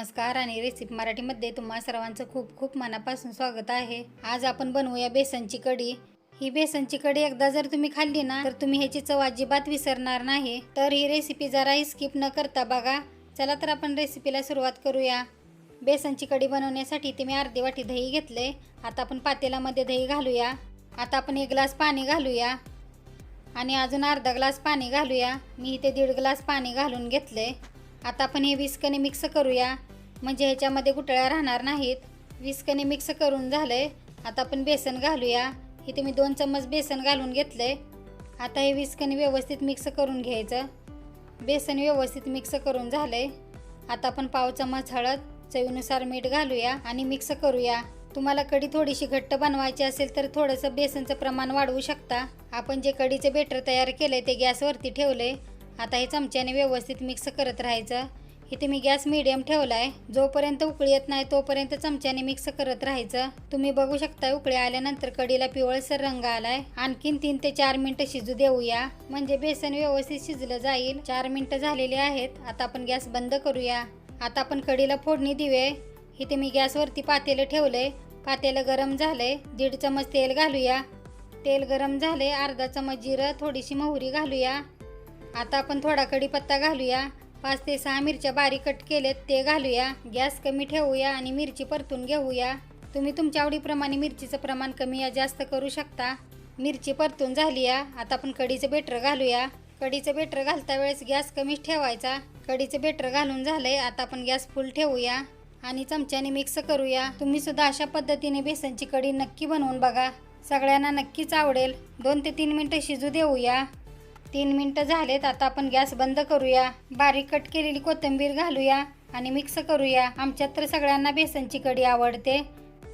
नमस्कार आणि रेसिपी मराठीमध्ये तुम्हा सर्वांचं खूप खूप मनापासून स्वागत आहे. आज आपण बनवूया बेसनची कढी. ही बेसनची कढी एकदा जर तुम्ही खाल्ली ना तर तुम्ही ह्याची चव अजिबात विसरणार नाही. तर ही रेसिपी जराही स्किप न करता बघा. चला तर आपण रेसिपीला सुरुवात करूया. बेसनची कढी बनवण्यासाठी ते मी अर्धी वाटी दही घेतले आता आपण पातेलामध्ये दही घालूया. आता आपण एक ग्लास पाणी घालूया. आणि अजून अर्धा ग्लास पाणी घालूया. मी इथे दीड ग्लास पाणी घालून घेतले आता आपण हे विस्कने मिक्स करूया. म्हणजे ह्याच्यामध्ये गुटळ्या राहणार नाहीत. विस्कने मिक्स करून झालं आहे आता आपण बेसन घालूया. इथे मी दोन चम्मच बेसन घालून घेतलं आहे आता हे विस्कने व्यवस्थित मिक्स करून घ्यायचं. बेसन व्यवस्थित मिक्स करून झालं आहे आता आपण पाव चम्मच हळद चवीनुसार मीठ घालूया आणि मिक्स करूया. तुम्हाला कढी थोडीशी घट्ट बनवायची असेल तर थोडंसं बेसनचं प्रमाण वाढवू शकता. आपण जे कढीचे बेटर तयार केलं आहे ते गॅसवरती ठेवले आता हे चमच्याने व्यवस्थित मिक्स करत राहायचं. इथे मी गॅस मिडियम ठेवला आहे जोपर्यंत उकळी येत नाही तोपर्यंत चमच्याने मिक्स करत राहायचं. तुम्ही बघू शकता उकळी आल्यानंतर कडीला पिवळसर रंग आलाय. आणखीन तीन ते चार मिनिटं शिजू देऊया. म्हणजे बेसन व्यवस्थित शिजलं जाईल. चार मिनिटं झालेली आहेत. आता आपण गॅस बंद करूया. आता आपण कडीला फोडणी देऊया. इथे मी गॅसवरती पातेलं ठेवलंय. पातेलं गरम झालंय. दीड चमच तेल घालूया. तेल गरम झाले अर्धा चमच जिरं थोडीशी मोहरी घालूया. आता आपण थोडा कढीपत्ता घालूया. पाच ते सहा मिरच्या बारीक कट केलेत ते घालूया. गॅस कमी ठेवूया आणि मिरची परतून घेऊया. तुम्ही तुमच्या आवडीप्रमाणे मिरचीचं प्रमाण कमी या जास्त करू शकता. मिरची परतून झाली या आता आपण कढीचं बेटर घालूया. कढीचं बेटर घालता वेळेस गॅस कमीच ठेवायचा. कढीचं बेटर घालून झालंय आता आपण गॅस फुल ठेवूया आणि चमच्याने मिक्स करूया. तुम्ही सुद्धा अशा पद्धतीने बेसनची कढी नक्की बनवून बघा. सगळ्यांना नक्कीच आवडेल. दोन ते तीन मिनटं शिजू देऊया. तीन मिनटं झालेत आता आपण गॅस बंद करूया. बारीक कट केलेली कोथिंबीर घालूया आणि मिक्स करूया. आमच्यात तर सगळ्यांना बेसनची कढी आवडते.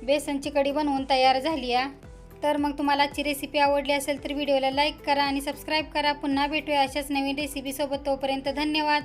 बेसनची कढी बनवून तयार झाली आहे तर मग तुम्हाला आजची रेसिपी आवडली असेल तर व्हिडिओला लाईक करा आणि सबस्क्राईब करा. पुन्हा भेटूया अशाच नवीन रेसिपीसोबत तोपर्यंत धन्यवाद.